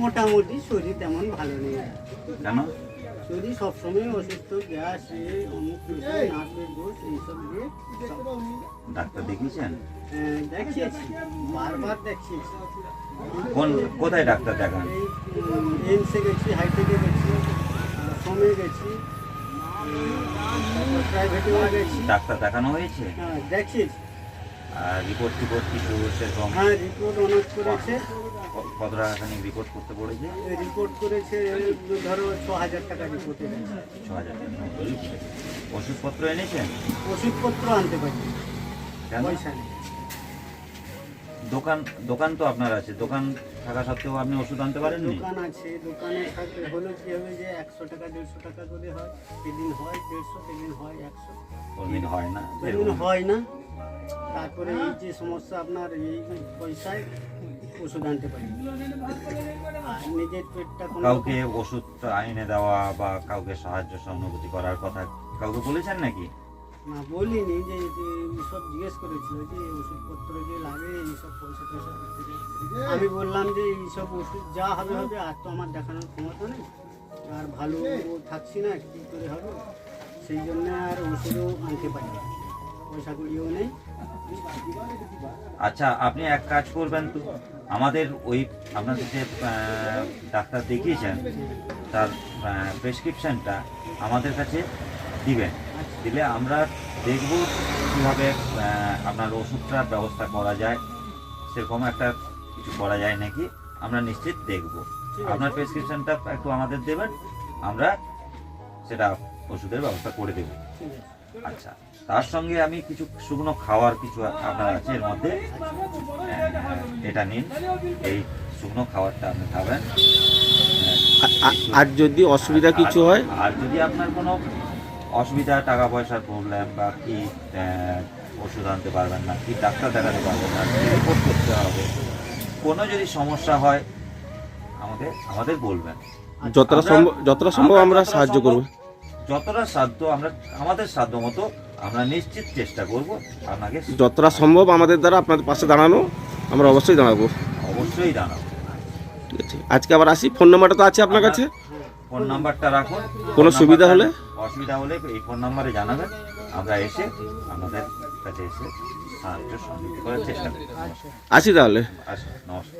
মোটামুটি শরীর তেমন ভালো নেই। কেন? শরীর সবসময় অসুস্থ গ্যাস অমুক কিছু, নাকের দোষ এইসব দিয়ে ডাক্তার দেখিয়েছেন? আহ, দেখিয়েছি। বারবার দেখিয়েছি। কোন কোথায় ডাক্তার দেখান? এই এমসে গেছি হাইটেকে গেছি সমে গেছি প্রাইভেটেও গেছি। ডাক্তার দেখানো হয়েছে? হ্যাঁ দেখিয়েছি। রিপোর্ট টিপোর্ট কিছু সেরকম? হ্যাঁ রিপোর্ট অনেক করেছে। কত টাকাখানি রিপোর্ট করতে পড়েছে? রিপোর্ট করেছে ধরো ছ হাজার টাকা রিপোর্টে ছ হাজার টাকা ওষুধপত্র এনেছেন? ওষুধপত্র আনতে পয়সা নেই। দোকান দোকান তো আপনার আছে। দোকান থাকা সত্ত্বেও আপনি ওষুধ আনতে পারেননি? দোকান আছে। দোকানে থাকলে হলো কি হবে যে একশো টাকা দেড়শো টাকা করে হয়। সেদিন হয় দেড়শো সেদিন হয় একশো। হয় না। সেদিন হয় না তারপরে এই যে সমস্যা আপনার এই পয়সায় ওষুধ আনতে পারি। নিজের পেটটা কাউকে ওষুধ আইনে দেওয়া বা কাউকে সাহায্য সহানুভূতি করার কথা কাউকে বলেছেন নাকি? না বলিনি যে যে সব জিজ্ঞেস করেছিল যে ওষুধপত্র যে লাগে এইসব পয়সা টয়সা আমি বললাম যে এইসব ওষুধ যা হবে হবে আর তো আমার দেখানোর ক্ষমতা নেই। আর ভালো থাকছি না কী করে হবে? সেই জন্য আর ওষুধও আনতে পারি না। নেই। আচ্ছা আপনি এক কাজ করবেন তো। আমাদের ওই আপনাদের যে ডাক্তার দেখিয়েছেন তার প্রেসক্রিপশনটা আমাদের কাছে দিবেন। দিলে আমরা দেখব কীভাবে আপনার ওষুধটার ব্যবস্থা করা যায়। সেরকম একটা কিছু করা যায় নাকি আমরা নিশ্চিত দেখব। আপনার প্রেসক্রিপশনটা একটু আমাদের দেবেন আমরা সেটা ওষুধের ব্যবস্থা করে দেবো। আচ্ছা তার সঙ্গে আমি কিছু শুকনো খাওয়ার কিছু আপনার আছে এর মধ্যে? এটা নিন। এই শুকনো খাবারটা আপনি খাবেন। আর যদি অসুবিধা কিছু হয়? আর- যদি আপনার কোনো অসুবিধা টাকা পয়সার প্রবলেম বা কি ওষুধ আনতে পারবেন না কি ডাক্তার দেখাতে পারবেন না রিপোর্ট করতে হবে কোনো যদি সমস্যা হয় আমাদের আমাদের বলবেন। যতটা সম্ভব যতটা সম্ভব আমরা সাহায্য করব। যতটা সাধ্য আমরা আমাদের সাধ্য মতো আমরা নিশ্চিত চেষ্টা করব আপনাকে যতটা সম্ভব আমাদের দ্বারা আপনাদের পাশে দাঁড়ানো আমরা অবশ্যই দাঁড়াবো। অবশ্যই দাঁড়াবো। ঠিক আছে। আজকে আবার আসি ফোন নাম্বারটা তো আছে আপনার কাছে? ফোন নাম্বারটা রাখুন। কোনো সুবিধা হলে? অসুবিধা হলে এই ফোন নাম্বারে জানাবেন। আমরা এসে আমাদের কাছে এসে সাহায্য সহযোগিতা করার চেষ্টা করব। আসি তাহলে। আচ্ছা নমস্কার।